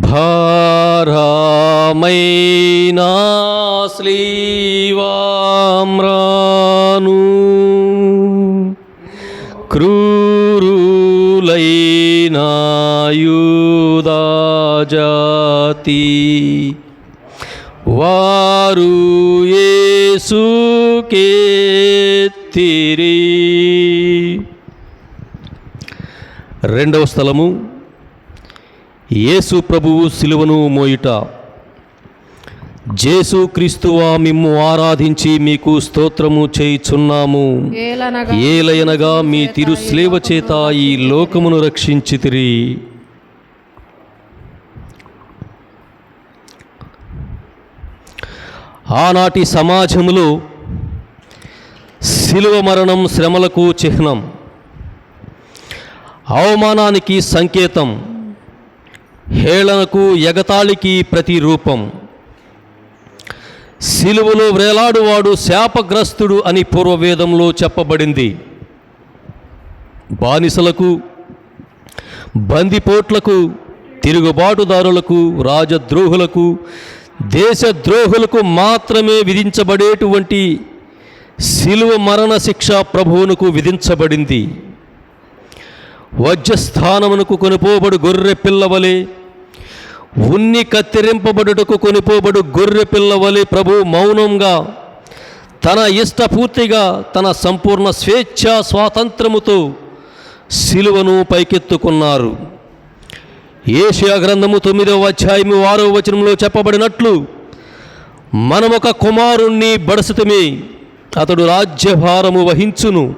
భారమైనా శ్రీవామ్రాను క్రూరులైన యూదాజాతి వారు యేసుకేత్తిరి రెండవ స్థలము యేసు ప్రభువు సిలువను మోయుట. జేసు క్రీస్తువా మిమ్ము ఆరాధించి మీకు స్తోత్రము చేయుచున్నాము. ఏలయనగా మీ తిరుస్లేవ చేత ఈ లోకమును రక్షించితిరి. ఆనాటి సమాజములో శిలువ మరణం శ్రమలకు చిహ్నం. అవమానానికి సంకేతం. హేళనకు ఎగతాళికి ప్రతిరూపం. సిలువలో వ్రేలాడువాడు శాపగ్రస్తుడు అని పూర్వవేదంలో చెప్పబడింది. బానిసలకు బందిపోట్లకు తిరుగుబాటుదారులకు రాజద్రోహులకు దేశద్రోహులకు మాత్రమే విధించబడేటువంటి శిలువ మరణ శిక్ష ప్రభువునకు విధించబడింది. వజ్రస్థానమునకు కొనుపోబడు గొర్రె పిల్లవలే ఉన్ని కత్తిరింపబడుటకు కొనిపోబడు గొర్రె పిల్లవలి ప్రభు మౌనంగా తన ఇష్టపూర్తిగా తన సంపూర్ణ స్వేచ్ఛ స్వాతంత్రముతో శిలువను పైకెత్తుకున్నారు. ఏషియా గ్రంథము తొమ్మిదవ అధ్యాయము ఆరో వచనంలో చెప్పబడినట్లు మనమొక కుమారుణ్ణి బడసితమే అతడు రాజ్యభారము వహించును.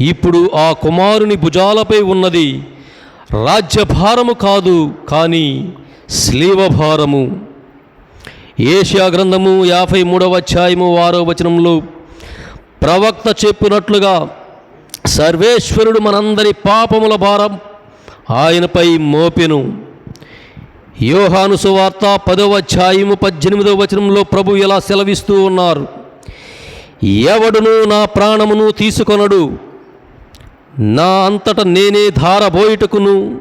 ఇప్పుడు ఆ కుమారుని భుజాలపై ఉన్నది రాజ్యభారము కాదు కానీ భారము ఏషియా గ్రంథము యాభై మూడవ అధ్యాయము ఆరో వచనంలో ప్రవక్త చెప్పినట్లుగా సర్వేశ్వరుడు మనందరి పాపముల భారం ఆయనపై మోపెను. యోహాను సువార్త పదవ అధ్యాయము పద్దెనిమిదవ వచనంలో ప్రభు ఇలా సెలవిస్తూ ఉన్నారు? ఎవడును నా ప్రాణమును తీసుకొనడు నా అంతట నేనే ధారబోయుటకును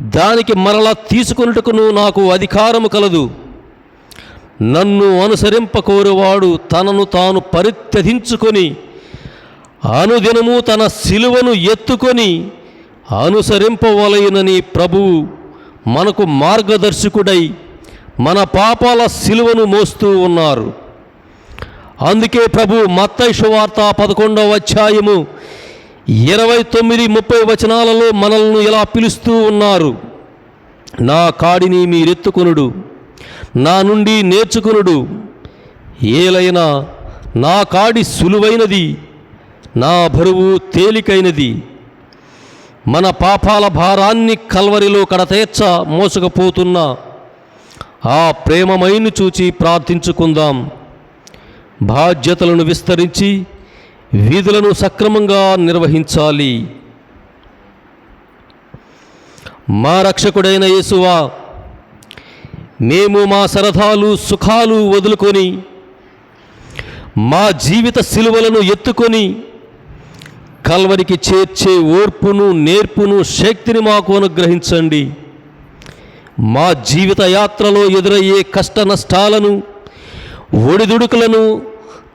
దానికి మరలా తీసుకొనుటకును నాకు అధికారము కలదు. నన్ను అనుసరింపకోరువాడు తనను తాను పరిత్యజించుకొని అనుదినము తన సిలువను ఎత్తుకొని అనుసరింపవలయునని ప్రభువు మనకు మార్గదర్శకుడై మన పాపాల సిలువను మోస్తూ ఉన్నారు. అందుకే ప్రభు మత్తైషు వార్త పదకొండవ అధ్యాయము ఇరవై తొమ్మిది ముప్పై వచనాలలో మనల్ని ఇలా పిలుస్తూ ఉన్నారు. నా కాడిని మీరెత్తుకొనుడు నా నుండి నేర్చుకునుడు. ఏలైనా నా కాడి సులువైనది నా బరువు తేలికైనది. మన పాపాల భారాన్ని కల్వరిలో కడతేర్చ మోసకపోతున్న ఆ ప్రేమమైను చూచి ప్రార్థించుకుందాం. బాధ్యతలను విస్తరించి వీధులను సక్రమంగా నిర్వహించాలి. మా రక్షకుడైన యేసువా మేము మా సరదాలు సుఖాలు వదులుకొని మా జీవిత సిలువలను ఎత్తుకొని కల్వరికి చేర్చే ఓర్పును నేర్పును శక్తిని మాకు అనుగ్రహించండి. మా జీవిత యాత్రలో ఎదురయ్యే కష్ట నష్టాలను ఒడిదుడుకులను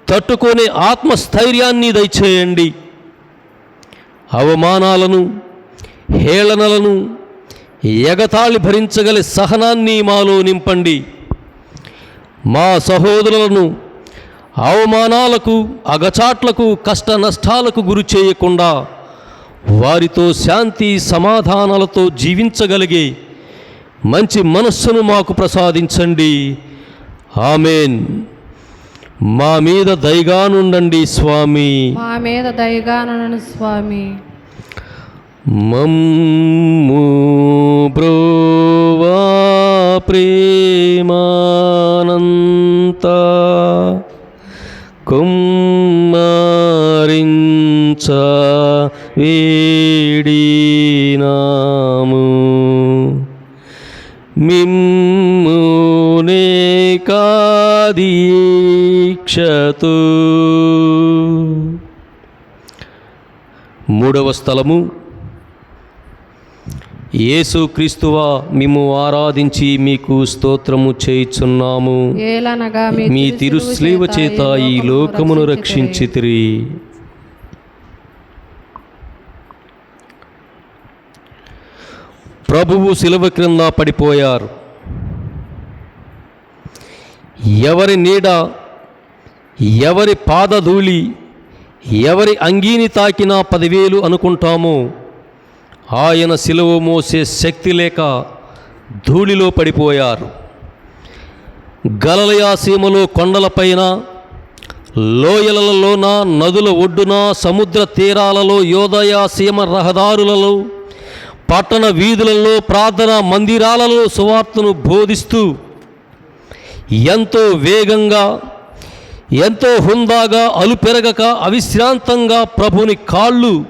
తట్టుకునే ఆత్మస్థైర్యాన్ని దయచేయండి. అవమానాలను హేళనలను ఎగతాళి భరించగల సహనాన్ని మాలో నింపండి. మా సహోదరులను అవమానాలకు అగచాట్లకు కష్ట నష్టాలకు గురి చేయకుండా వారితో శాంతి సమాధానాలతో జీవించగలిగే మంచి మనస్సును మాకు ప్రసాదించండి. ఆమెన్. మా మీద దయగానుండండి స్వామి. మా మీద దయగానను స్వామి. మమ్ము బ్రోవా ప్రేమానంత కుమ్మరించ వేడినాము మిమ్మునే కాదీక్షతు మూడవ స్థలము. యేసు క్రీస్తువా మేము ఆరాధించి మీకు స్తోత్రము చేయుచున్నాము. మీ తిరుస్లీవ చేత ఈ లోకమును రక్షించితిరి. ప్రభువు శిలువ క్రింద పడిపోయారు. ఎవరి నీడ ఎవరి పాదధూళి ఎవరి అంగీని తాకినా పదివేలు అనుకుంటామో ఆయన సిలువ మోసే శక్తి లేక ధూళిలో పడిపోయారు. గలలయా సీమలో కొండలపైన లోయలలోన నదుల ఒడ్డున సముద్ర తీరాలలో యోదయ సీమ రహదారులలో పట్టణ వీధులలో ప్రార్థన మందిరాలలో సువార్తను బోధిస్తూ ఎంతో వేగంగా ఎంతో హుందాగా అలుపెరగక అవిశ్రాంతంగా ప్రభుని కాళ్ళు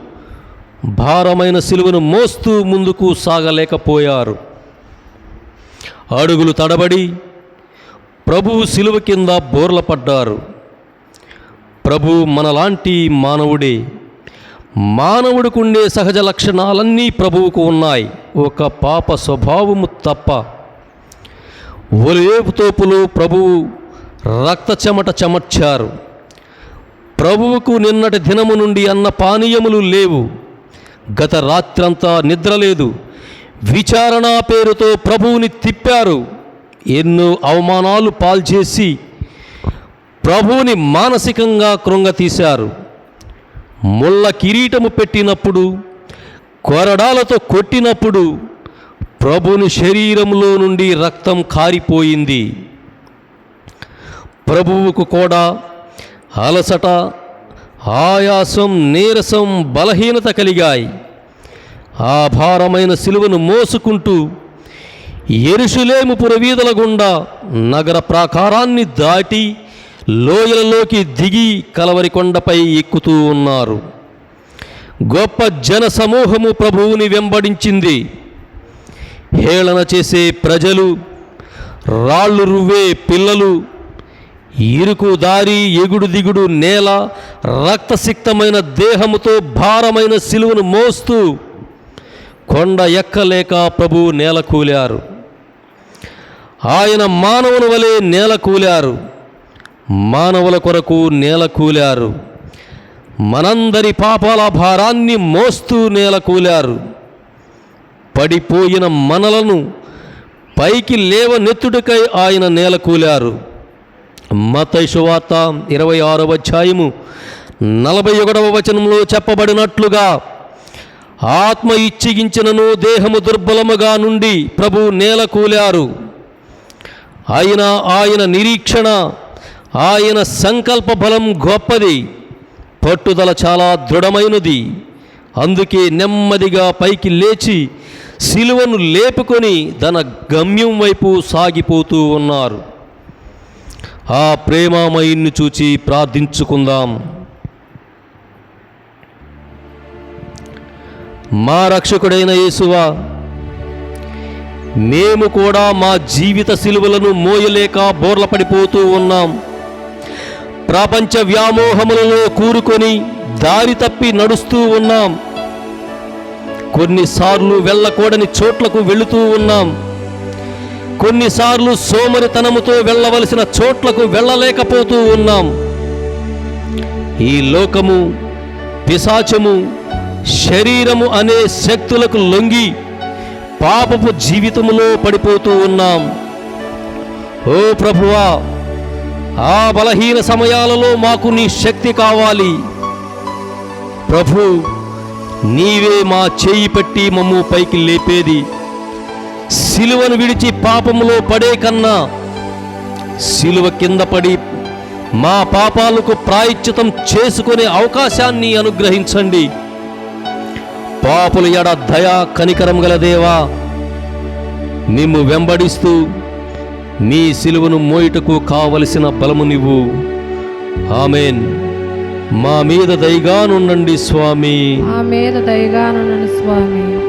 భారమైన సిలువను మోస్తూ ముందుకు సాగలేకపోయారు. అడుగులు తడబడి ప్రభువు సిలువ కింద బోర్లపడ్డారు ప్రభు మనలాంటి మానవుడే మానవుడికుండే సహజ లక్షణాలన్నీ ప్రభువుకు ఉన్నాయి. ఒక పాప స్వభావము తప్ప ఒలేపు తోపులు ప్రభువు రక్త చెమట చెమర్చారు. ప్రభువుకు నిన్నటి దినము నుండి అన్న పానీయములు లేవు. గత రాత్రంతా నిద్రలేదు విచారణ పేరుతో ప్రభువుని తిప్పారు. ఎన్నో అవమానాలు పాల్చేసి ప్రభువుని మానసికంగా కృంగతీశారు. ముళ్ళ కిరీటము పెట్టినప్పుడు కొరడాలతో కొట్టినప్పుడు ప్రభుని శరీరంలో నుండి రక్తం కారిపోయింది. ప్రభువుకు కూడా అలసట ఆయాసం నీరసం బలహీనత కలిగాయి. ఆ భారమైన సిలువను మోసుకుంటూ ఎరుషులేము పురవీధుల గుండా నగర ప్రాకారాన్ని దాటి లోయలలోకి దిగి కలవరి కొండపై ఎక్కుతూ ఉన్నారు. గొప్ప జన సమూహము ప్రభువుని వెంబడించింది. హేళన చేసే ప్రజలు రాళ్ళు రువ్వే పిల్లలు ఇరుకు దారి ఎగుడు దిగుడు నేల రక్తసిక్తమైన దేహముతో భారమైన సిలువను మోస్తూ కొండ ఎక్కలేక ప్రభువు నేల కూలారు. ఆయన మానవుని వలె నేల కూలారు. మానవుల కొరకు నేల కూలారు. మనందరి పాపాల భారాన్ని మోస్తూ నేల కూలారు. పడిపోయిన మనలను పైకి లేవనెత్తుడికై ఆయన నేల కూలారు. మతై ఇరవై ఆరవ అధ్యాయము నలభై ఒకటవ వచనంలో చెప్పబడినట్లుగా ఆత్మ ఇచ్చిగించినను దేహము దుర్బలముగా నుండి ప్రభు నేల కూలారు. ఆయన ఆయన నిరీక్షణ ఆయన సంకల్ప బలం గొప్పది పట్టుదల చాలా దృఢమైనది. అందుకే నెమ్మదిగా పైకి లేచి సిలువను లేపుకొని తన గమ్యం వైపు సాగిపోతూ ఉన్నారు. ఆ ప్రేమామయుణ్ణి చూచి ప్రార్థించుకుందాం. మా రక్షకుడైన యేసువా మేము కూడా మా జీవిత సిలువలను మోయలేక బోర్ల పడిపోతూ ఉన్నాం. ప్రపంచ వ్యామోహములలో కూరుకొని దారి తప్పి నడుస్తూ ఉన్నాం. కొన్నిసార్లు వెళ్ళకూడని చోట్లకు వెళుతూ ఉన్నాం. కొన్నిసార్లు సోమరితనముతో వెళ్ళవలసిన చోట్లకు వెళ్ళలేకపోతూ ఉన్నాం. ఈ లోకము పిశాచము శరీరము అనే శక్తులకు లొంగి పాపపు జీవితములో పడిపోతూ ఉన్నాం. ఓ ప్రభువా ఆ బలహీన సమయాలలో మాకు నీ శక్తి కావాలి. ప్రభు నీవే మా చేయి పట్టి మమ్ము పైకి లేపేది. సిలువను విడిచి పాపములో పడే కన్నా సిలువ కింద పడి మా పాపాలకు ప్రాయశ్చితం చేసుకునే అవకాశాన్ని అనుగ్రహించండి. పాపుల ఎడ దయా కనికరం గల దేవా వెంబడిస్తూ నీ సిలువను మోయుటకు కావలసిన బలము నీవు. ఆమెన్. మా మీద దయగానుండండి స్వామి. మా మీద దయగానుండండి స్వామి.